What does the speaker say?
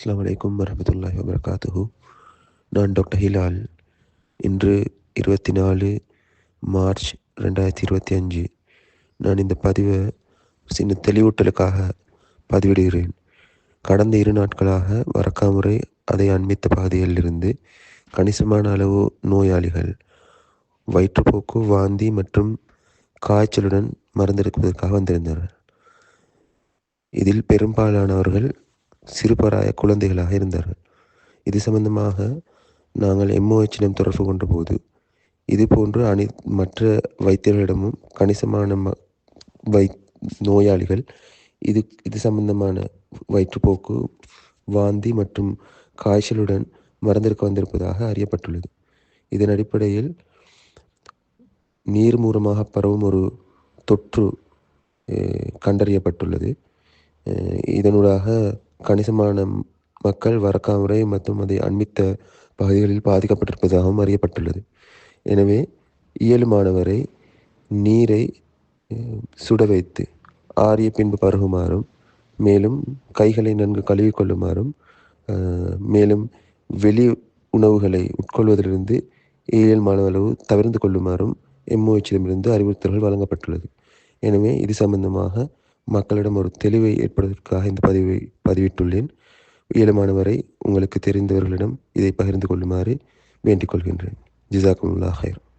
அஸ்லாம் அலைக்கும் வரஹ்மத்துல்லாஹி வபரகாத்துஹு. நான் டாக்டர் ஹிலால். இன்று இருபத்தி நாலு மார்ச் ரெண்டாயிரத்தி இருபத்தி அஞ்சு. நான் இந்த பதிவை சின்ன தெளிவூட்டலுக்காக பதிவிடுகிறேன். கடந்த இரு நாட்களாக வரக்காமுறை அதை அண்மித்த பகுதிகளிலிருந்து கணிசமான அளவு நோயாளிகள் வயிற்றுப்போக்கு வாந்தி மற்றும் காய்ச்சலுடன் மருந்தெடுப்பதற்காக வந்திருந்தனர். இதில் பெரும்பாலானவர்கள் சிறுபராய குழந்தைகளாக இருந்தார்கள். இது சம்பந்தமாக நாங்கள் எம்ஓஹெச்சிடம் தொடர்பு கொண்ட போது இது போன்று அனை மற்ற வைத்தியர்களிடமும் கணிசமான ம வை நோயாளிகள் இது இது சம்பந்தமான வயிற்றுப்போக்கு வாந்தி மற்றும் காய்ச்சலுடன் மறந்திருக்க வந்திருப்பதாக அறியப்பட்டுள்ளது. இதன் அடிப்படையில் நீர் மூலமாக பரவும் ஒரு தொற்று கண்டறியப்பட்டுள்ளது. இதனூடாக கணிசமான மக்கள் வரக்காமுறை மற்றும் அதை அண்மித்த பகுதிகளில் பாதிக்கப்பட்டிருப்பதாகவும் அறியப்பட்டுள்ளது. எனவே இயலுமானவரை நீரை சுட வைத்து ஆரிய பின்பு பருகுமாறும் மேலும் கைகளை நன்கு கழுவிக்கொள்ளுமாறும் மேலும் வெளி உணவுகளை உட்கொள்வதிலிருந்து இயல்பான அளவு தவிர்த்து கொள்ளுமாறும் எம்ஓஹெச்சிடமிருந்து அறிவுறுத்தல்கள் வழங்கப்பட்டுள்ளது. எனவே இது சம்பந்தமாக மக்களிடம் ஒரு தெளிவை ஏற்படுவதற்காக இந்த பதிவை பதிவிட்டுள்ளேன். இயலுமானவரை உங்களுக்கு தெரிந்தவர்களிடம் இதை பகிர்ந்து கொள்ளுமாறு வேண்டிக் கொள்கின்றேன். ஜிசாக்குமுல்லா ஹைர்.